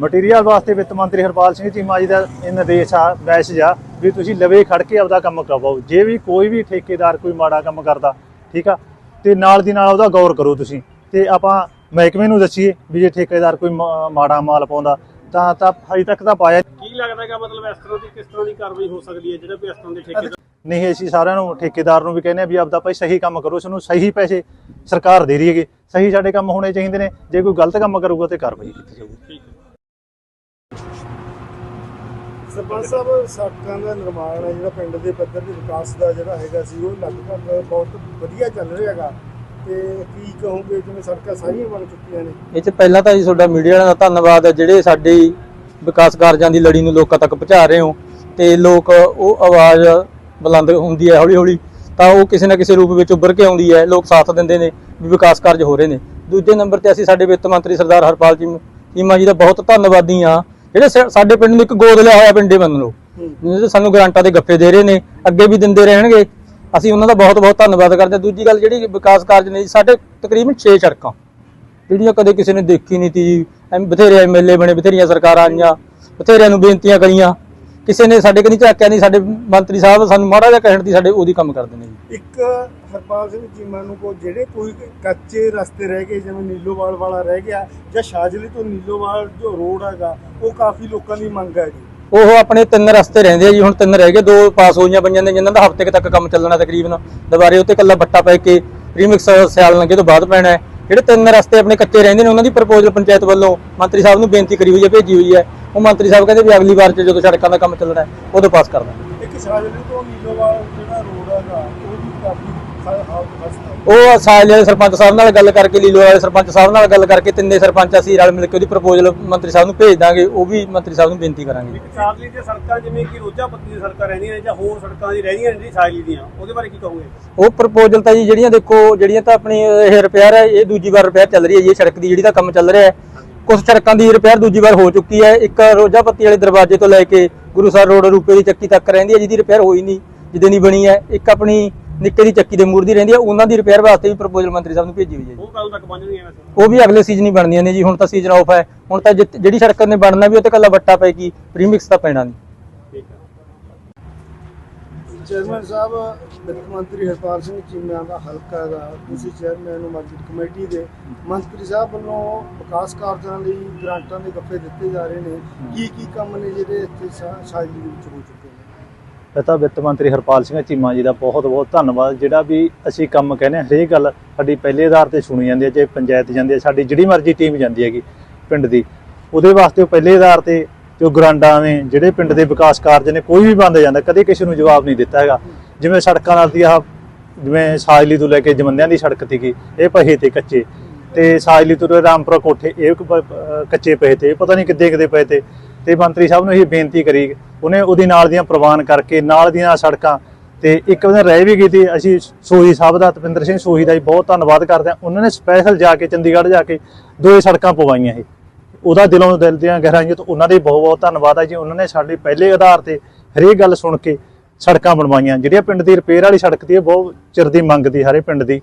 Material ਵਾਸਤੇ ਵਿੱਤ ਮੰਤਰੀ ਹਰਪਾਲ ਸਿੰਘ ਚੀਮਾ ਜੀ ਦਾ ਇਹ ਨਿਰਦੇਸ਼ ਆ ਮੈਸੇਜ ਆ ਵੀ ਤੁਸੀਂ ਲਵੇ ਖੜ ਕੇ ਆਪਦਾ ਕੰਮ ਕਰਵਾਓ। ਜੇ ਵੀ ਕੋਈ ਵੀ ਠੇਕੇਦਾਰ ਕੋਈ ਮਾੜਾ ਕੰਮ ਕਰਦਾ ਠੀਕ ਆ ਤੇ ਨਾਲ ਦੀ ਨਾਲ ਉਹਦਾ ਗੌਰ ਕਰੋ ਤੁਸੀਂ। ਤੇ ਆਪਾਂ ਮਹਿਕਮੇ ਨੂੰ ਦੱਸੀਏ ਵੀ ਜੇ ਠੇਕੇਦਾਰ ਕੋਈ ਮਾੜਾ ਮਾਲ ਪਾਉਂਦਾ ਤਾਂ ਤਾਂ ਹਜੇ ਤੱਕ ਤਾਂ ਪਾਇਆ। ਕੀ ਲੱਗਦਾ ਹੈਗਾ ਮਤਲਬ ਇਸ ਤਰ੍ਹਾਂ ਦੀ ਕਿਸ ਤਰ੍ਹਾਂ ਦੀ ਕਾਰਵਾਈ ਹੋ ਸਕਦੀ ਹੈ ਜਿਹੜਾ ਵੀ ਇਸ ਤਰ੍ਹਾਂ ਦੇ ਠੇਕੇ ਨਹੀਂ ਅਸੀਂ ਸਾਰਿਆਂ ਨੂੰ ਠੇਕੇਦਾਰ ਨੂੰ ਵੀ ਕਹਿੰਦੇ ਆ ਵੀ ਆਪਦਾ ਭਾਈ ਸਹੀ ਕੰਮ ਕਰੋ ਸਾਨੂੰ ਸਹੀ ਪੈਸੇ ਸਰਕਾਰ ਦੇ ਰਹੀ ਹੈਗੀ। ਸਹੀ ਸਾਡੇ ਕੰਮ ਹੋਣੇ ਚਾਹੀਦੇ ਨੇ। ਜੇ ਕੋਈ ਗਲਤ ਕੰਮ ਕਰੂਗਾ ਤੇ ਕਾਰਵਾਈ ਕੀਤੀ ਜਾਊਗੀ। ਠੀਕ ਹੈ। ਸਰਪੰਚ ਸਾਹਿਬ, ਸੜਕਾਂ ਦਾ ਨਿਰਮਾਣ ਹੈ, ਜਿਹੜਾ ਪਿੰਡ ਦੇ ਪੱਧਰ ਦੇ ਵਿਕਾਸ ਦਾ ਜਿਹੜਾ ਹੈਗਾ ਸੀ, ਉਹ ਲਗਭਗ ਬਹੁਤ ਵਧੀਆ ਚੱਲ ਰਿਹਾ ਹੈਗਾ। ਤੇ ਕੀ ਕਹੋਗੇ, ਜਿਵੇਂ ਸੜਕਾਂ ਸਾਰੀਆਂ ਬਣ ਚੁੱਕੀਆਂ ਨੇ? ਇਹ ਚ ਪਹਿਲਾਂ ਤਾਂ ਜੀ ਤੁਹਾਡਾ ਮੀਡੀਆ ਦਾ ਧੰਨਵਾਦ ਹੈ, ਜਿਹੜੇ ਸਾਡੀ ਵਿਕਾਸ ਕਾਰਜਾਂ ਦੀ ਲੜੀ ਨੂੰ ਲੋਕਾਂ ਤੱਕ ਪਹੁੰਚਾ ਰਹੇ ਹੋ। ਤੇ ਲੋਕ, ਉਹ ਆਵਾਜ਼ ਬੁਲੰਦ ਹੁੰਦੀ ਹੈ ਹੌਲੀ ਹੌਲੀ ਤਾਂ ਉਹ ਕਿਸੇ ਨਾ ਕਿਸੇ ਰੂਪ ਵਿੱਚ ਉੱਭਰ ਕੇ ਆਉਂਦੀ ਹੈ, ਲੋਕ ਸਾਥ ਦਿੰਦੇ ਨੇ ਵੀ ਵਿਕਾਸ ਕਾਰਜ ਹੋ ਰਹੇ ਨੇ। ਦੂਜੇ ਨੰਬਰ ਤੇ ਅਸੀਂ ਸਾਡੇ ਵਿੱਤ ਮੰਤਰੀ ਸਰਦਾਰ ਹਰਪਾਲ ਜੀ ਚੀਮਾ ਜੀ ਦਾ ਬਹੁਤ ਧੰਨਵਾਦੀ ਆ ਜਿਹੜੇ ਸਾਡੇ ਪਿੰਡ ਨੂੰ ਇੱਕ ਗੋਦ ਲਿਆ ਹੋਇਆ ਪਿੰਡੇ ਮੰਨ ਲਓ। ਜਿਹੜੇ ਸਾਨੂੰ ਗ੍ਰਾਂਟਾਂ ਦੇ ਗੱਫੇ ਦੇ ਰਹੇ ਨੇ ਅੱਗੇ ਵੀ ਦਿੰਦੇ ਰਹਿਣਗੇ। ਅਸੀਂ ਉਹਨਾਂ ਦਾ ਬਹੁਤ ਬਹੁਤ ਧੰਨਵਾਦ ਕਰਦੇ ਹਾਂ। ਦੂਜੀ ਗੱਲ ਜਿਹੜੀ ਵਿਕਾਸ ਕਾਰਜ ਨੇ ਜੀ, ਸਾਡੇ ਤਕਰੀਬਨ 6 ਸੜਕਾਂ। ਜਿਹੜੀਆਂ ਕਦੇ ਕਿਸੇ ਨੇ ਦੇਖੀ ਨਹੀਂ ਤੀ। ਬਥੇਰੇ ਐਮਐਲਏ ਬਣੇ ਬਥੇਰੀਆਂ ਸਰਕਾਰਾਂ ਆਈਆਂ ਬਥੇਰਿਆਂ ਨੂੰ ਬੇਨਤੀਆਂ ਕਰੀਆਂ। ਕਿਸੇ ਨੇ ਸਾਡੇ ਕਨੀ ਝਾਕਿਆ ਨਹੀਂ ਸਾਡੇ ਮੰਤਰੀ ਸਾਹਿਬ ਸਾਨੂੰ ਮਾੜਾ ਜਿਹਾ ਕਹਿਣ ਦੀ ਸਾਡੇ ਉਹਦੀ ਕੰਮ ਕਰਦੇ ਨੇ ਜੀ। ਇੱਕ ਹਰਪਾਲ ਸਿੰਘ ਚੀਮਾ ਨੂੰ ਕੋ ਜਿਹੜੇ ਕੋਈ ਕੱਚੇ ਰਸਤੇ ਰਹਿ ਗਏ ਜਿਵੇਂ ਨੀਲੋਵਾਲ ਵਾਲਾ ਰਹਿ ਗਿਆ ਜਾਂ ਸ਼ਾਜਲੀ ਤੋਂ ਨੀਲੋਵਾਲ ਜੋ ਰੋਡ ਹੈਗਾ ਉਹ ਕਾਫੀ ਲੋਕਾਂ ਦੀ ਮੰਗ ਹੈ ਜੀ। ਉਹ ਆਪਣੇ ਤਿੰਨ ਰਸਤੇ ਰਹਿੰਦੇ ਆ ਜੀ ਹੁਣ ਤਿੰਨ ਰਹਿ ਗਏ ਦੋ ਪਾਸ ਹੋਈਆਂ ਪਈਆਂ ਨੇ ਜਿਨ੍ਹਾਂ ਦਾ ਹਫ਼ਤੇ ਤੱਕ ਕੰਮ ਚੱਲਣਾ ਤਕਰੀਬਨ। ਦੁਬਾਰੇ ਉੱਤੇ ਕੱਲਾ ਬੱਟਾ ਪੈ ਕੇ ਰੀਮਿਕਸ ਸਿਆਲ ਲੰਗੇ ਤੋਂ ਬਾਅਦ ਪੈਣਾ ਹੈ। ਜਿਹੜੇ ਤਿੰਨ ਰਸਤੇ ਆਪਣੇ ਕੱਚੇ ਰਹਿੰਦੇ ਨੇ ਉਹਨਾਂ ਦੀ ਪ੍ਰਪੋਜ਼ਲ ਪੰਚਾਇਤ ਵੱਲੋਂ ਮੰਤਰੀ ਸਾਹਿਬ ਨੂੰ ਬੇਨਤੀ ਕਰੀ ਹੋਈ ਹੈ ਭੇਜੀ ਹੋਈ ਹੈ। ਉਹ ਮੰਤਰੀ ਸਾਹਿਬ ਕਹਿੰਦੇ ਵੀ ਅਗਲੀ ਵਾਰ 'ਚ ਜਦੋਂ ਸੜਕਾਂ ਦਾ ਕੰਮ ਚੱਲਣਾ ਹੈ ਉਦੋਂ ਪਾਸ ਕਰ ਦਾਂਗੇ। ਇੱਕ ਸ਼ਾਜਲੀ ਤੋਂ ਨੀਲੋਵਾਲ ਜਿਹੜਾ ਰੋਡ ਹੈਗਾ ਉਹ ਵੀ ਕਾਫੀ ਖ- ਹਾਲਤ ਖਸਤਾ ਹੈ ਉਹ ਸਾਲੇ ਦੇ ਸਰਪੰਚ ਸਾਹਿਬ ਨਾਲ ਗੱਲ ਕਰਕੇ ਲੀਲੋ ਵਾਲੇ ਸਰਪੰਚ ਸਾਹਿਬ ਨਾਲ ਗੱਲ ਕਰਕੇ ਤਿੰਨੇ ਸਰਪੰਚ ਅਸੀਂ ਰਲ ਮਿਲ ਕੇ ਉਹਦੀ ਪ੍ਰਪੋਜ਼ਲ ਮੰਤਰੀ ਸਾਹਿਬ ਨੂੰ ਭੇਜ ਦਾਂਗੇ ਉਹ ਵੀ ਮੰਤਰੀ ਸਾਹਿਬ ਨੂੰ ਬੇਨਤੀ ਕਰਾਂਗੇ। ਇੱਕ ਸਾਜਲੀ ਦੀਆਂ ਸੜਕਾਂ ਜਿਵੇਂ ਕਿ ਰੋਜਾ ਪੱਤੀ ਦੀਆਂ ਸੜਕਾਂ ਰਹਿੰਦੀਆਂ ਨੇ ਜਾਂ ਹੋਰ ਸੜਕਾਂ ਦੀ ਰਹਿੰਦੀਆਂ ਨੇ ਜਿਹੜੀ ਸਾਜਲੀ ਦੀਆਂ ਉਹਦੇ ਬਾਰੇ ਕੀ ਕਹੋਗੇ? ਉਹ ਪ੍ਰਪੋਜ਼ਲ ਤਾਂ ਜੀ ਜਿਹੜੀਆਂ ਦੇਖੋ ਜਿਹੜੀਆਂ ਤਾਂ ਆਪਣੀ ਇਹ ਰਿਪੇਅਰ ਹੈ ਇਹ ਦੂਜੀ ਵਾਰ ਰਿਪੇਅਰ ਚੱਲ ਰਹੀ ਹੈ ਜੀ ਇਹ ਸੜਕ ਦੀ ਜਿਹੜੀ ਦਾ ਕੰਮ ਚੱਲ ਰਿਹਾ ਹੈ। ਕੁਝ ਸੜਕਾਂ ਦੀ ਰਿਪੇਅਰ ਦੂਜੀ ਵਾਰ ਹੋ ਚੁੱਕੀ ਹੈ। ਇੱਕ ਰੋਜਾ ਪੱਤੀ ਵਾਲੇ ਦਰਵਾਜ਼ੇ ਤੋਂ ਲੈ ਕੇ ਗੁਰੂਸਰ ਰੋਡ ਰੂਪੇ ਦੀ ਚੱਕੀ ਤੱਕ ਰਹਿੰਦੀ ਹੈ ਜਿਹਦੀ ਰਿਪੇਅਰ ਹੋਈ ਨਹੀਂ ਜਿਹਦੇ ਨਹੀਂ ਬਣੀ ਹੈ। ਇੱਕ ਆਪਣੀ ਨਿੱਕੇ ਦੀ ਚੱਕੀ ਦੇ ਮੂਰ ਦੀ ਰਹਿੰਦੀ ਹੈ। ਉਹਨਾਂ ਦੀ ਰਿਪੇਅਰ ਵਾਸਤੇ ਵੀ ਪ੍ਰਪੋਜ਼ਲ ਮੰਤਰੀ ਸਾਹਿਬ ਨੂੰ ਭੇਜੀ ਹੋਈ ਹੈ ਉਹ ਕਦੋਂ ਤੱਕ ਬਣ ਜਾਣਗੀਆਂ ਵੈਸੇ। ਉਹ ਵੀ ਅਗਲੇ ਸੀਜ਼ਨ ਹੀ ਬਣਦੀਆਂ ਨੇ ਜੀ। ਹੁਣ ਤਾਂ ਸੀਜ਼ਨ ਆਫ ਹੈ। ਹੁਣ ਤਾਂ ਜਿਹੜੀ ਸੜਕ ਨੇ ਬਣਨਾ ਵੀ ਉਹ ਤੇ ਕੱਲਾ ਵੱਟਾ ਪਏਗੀ ਪ੍ਰੀਮਿਕਸ ਤਾਂ ਪੈਣਾ ਨਹੀਂ। ਚੇਅਰਮੈਨ ਸਾਹਿਬ, ਵਿੱਤ ਮੰਤਰੀ ਹਰਪਾਲ ਸਿੰਘ ਚੀਮਾ ਦਾ ਹਲਕਾ ਦਾ ਤੁਸੀਂ ਚੇਅਰਮੈਨ ਨੂੰ ਮਾਰਕੀਟ ਕਮੇਟੀ ਦੇ ਮੰਤਰੀ ਸਾਹਿਬ ਵੱਲੋਂ ਵਿਕਾਸ ਕਾਰਜਾਂ ਲਈ ਗ੍ਰਾਂਟਾਂ ਦੇ ਗੱਫੇ ਦਿੱਤੇ ਜਾ ਰਹੇ ਨੇ। ਕੀ ਕੀ ਕੰਮ ਨੇ ਜਿਹੜੇ ਇੱਥੇ ਸ਼ਾ- ਦੇ ਵਿੱਚ ਹੋ ਚੁੱਕੇ ਨੇ? ਇਹ ਵਿੱਤ ਮੰਤਰੀ ਹਰਪਾਲ ਸਿੰਘ ਚੀਮਾ ਜੀ ਦਾ ਬਹੁਤ ਬਹੁਤ ਧੰਨਵਾਦ। ਜਿਹੜਾ ਵੀ ਅਸੀਂ ਕੰਮ ਕਹਿੰਦੇ ਹਰੇਕ ਗੱਲ ਸਾਡੀ ਪਹਿਲੇ ਆਧਾਰ ਤੇ ਸੁਣੀ ਜਾਂਦੀ ਹੈ, ਜੇ ਪੰਚਾਇਤ ਜਾਂਦੀ ਹੈ, ਸਾਡੀ ਜਿਹੜੀ ਮਰਜ਼ੀ ਟੀਮ ਜਾਂਦੀ ਹੈਗੀ ਪਿੰਡ ਦੀ, ਉਹਦੇ ਵਾਸਤੇ ਉਹ ਪਹਿਲੇ ਆਧਾਰ ਤੇ ਤੇ ਉਹ ਗਰਾਂਡਾਂ ਨੇ, ਜਿਹੜੇ ਪਿੰਡ ਦੇ ਵਿਕਾਸ ਕਾਰਜ ਨੇ, ਕੋਈ ਵੀ ਬੰਦ ਜਾਂਦਾ, ਕਦੇ ਕਿਸੇ ਨੂੰ ਜਵਾਬ ਨਹੀਂ ਦਿੱਤਾ ਹੈਗਾ। ਜਿਵੇਂ ਸੜਕਾਂ ਨਾਲ ਦੀ ਆਹ, ਜਿਵੇਂ ਸਾਜਲੀ ਤੋਂ ਲੈ ਕੇ ਜਮੰਦਿਆਂ ਦੀ ਸੜਕ ਸੀਗੀ, ਇਹ ਪਹੇ ਤੇ ਕੱਚੇ। ਤੇ ਸਾਜਲੀ ਤੋਂ ਰਾਮਪੁਰਾ ਕੋਠੇ, ਇਹ ਕੱਚੇ ਪਏ ਤੇ ਪਤਾ ਨਹੀਂ ਕਿੱਦੇ ਕਿੱਦੇ ਪਏ ਤੇ। ਤੇ ਮੰਤਰੀ ਸਾਹਿਬ ਨੂੰ ਇਹ ਬੇਨਤੀ ਕਰੀ, ਉਹਨੇ ਉਹਦੀ ਨਾਲ ਦੀਆਂ ਪ੍ਰਵਾਨ ਕਰਕੇ, ਨਾਲ ਦੀਆਂ ਸੜਕਾਂ, ਤੇ ਇੱਕ ਦਿਨ ਰਹਿ ਵੀ ਗਈ ਸੀ ਅਸੀਂ ਸੋਹੀ ਸਾਹਿਬ ਦਾ, ਤਪਿੰਦਰ ਸਿੰਘ ਸੋਹੀ ਦਾ ਜੀ ਬਹੁਤ ਧੰਨਵਾਦ ਕਰਦੇ ਹਾਂ। ਉਹਨਾਂ ਨੇ ਸਪੈਸ਼ਲ ਜਾ ਕੇ, ਚੰਡੀਗੜ੍ਹ ਜਾ ਕੇ ਦੋਏ ਸੜਕਾਂ ਪਵਾਈਆਂ ਇਹ ਉਹਦਾ ਦਿਲੋਂ ਦਿਲ ਦੀਆਂ ਗਹਿਰਾਈਆਂ ਤੋਂ ਉਹਨਾਂ ਦੇ ਬਹੁਤ ਬਹੁਤ ਧੰਨਵਾਦ ਹੈ ਜੀ। ਉਹਨਾਂ ਨੇ ਸਾਡੇ ਪਹਿਲੇ ਆਧਾਰ ਤੇ ਹਰੇਕ ਗੱਲ ਸੁਣ ਕੇ ਸੜਕਾਂ ਬਣਵਾਈਆਂ। ਜਿਹੜੀਆਂ ਪਿੰਡ ਦੀ ਰਿਪੇਅਰ ਵਾਲੀ ਸੜਕ ਦੀ ਇਹ ਬਹੁਤ ਚਿਰ ਦੀ ਮੰਗ ਦੀ ਸਾਰੇ ਪਿੰਡ ਦੀ।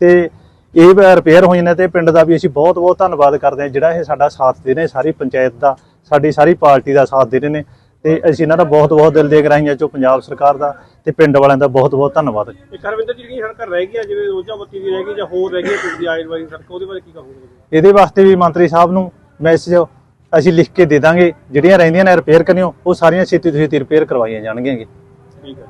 ਤੇ ਇਹ ਰਿਪੇਅਰ ਹੋਈ ਨੇ ਤੇ ਪਿੰਡ ਦਾ ਵੀ ਅਸੀਂ ਬਹੁਤ ਬਹੁਤ ਧੰਨਵਾਦ ਕਰਦੇ ਹਾਂ ਜਿਹੜਾ ਇਹ ਸਾਡਾ ਸਾਥ ਦੇ ਰਹੇ ਸਾਰੀ ਪੰਚਾਇਤ ਦਾ ਸਾਡੀ ਸਾਰੀ ਪਾਰਟੀ ਦਾ ਸਾਥ ਦੇ ਰਹੇ ਨੇ। ਤੇ ਅਸੀਂ ਇਹਨਾਂ ਦਾ ਬਹੁਤ ਬਹੁਤ ਦਿਲ ਦੀਆਂ ਗਹਿਰਾਈਆਂ ਚੋਂ ਪੰਜਾਬ ਸਰਕਾਰ ਦਾ ਤੇ ਪਿੰਡ ਵਾਲਿਆਂ ਦਾ ਬਹੁਤ ਬਹੁਤ ਧੰਨਵਾਦ ਇੱਕ ਹਰਵਿੰਦਰ ਜੀ ਜਿਹੜੀਆਂ ਸੜਕਾਂ ਰਹਿ ਗਈਆਂ ਜਿਵੇਂ ਰੋਜਾ ਪੱਤੀ ਦੀ ਰਹਿ ਗਈ ਜਾਂ ਹੋਰ ਰਹਿ ਗਈਆਂ ਪਿੰਡ ਦੀ ਆਇਲ ਵਾਲੀ ਸੜਕ ਉਹਦੇ ਬਾਰੇ ਕੀ ਕਹੋਗੇ? ਇਹਦੇ ਵਾਸਤੇ ਵੀ ਮੰਤਰੀ ਸਾਹਿਬ ਨੂੰ ਮੈਸੇਜ ਅਸੀਂ ਲਿਖ ਕੇ ਦੇ ਦਾਂਗੇ। ਜਿਹੜੀਆਂ ਰਹਿੰਦੀਆਂ ਨੇ ਰਿਪੇਅਰ ਕਰਨੀਓ ਉਹ ਸਾਰੀਆਂ ਛੇਤੀ ਤੋਂ ਛੇਤੀ ਰਿਪੇਅਰ ਕਰਵਾਈਆਂ ਜਾਣਗੀਆਂ ਠੀਕ ਹੈ।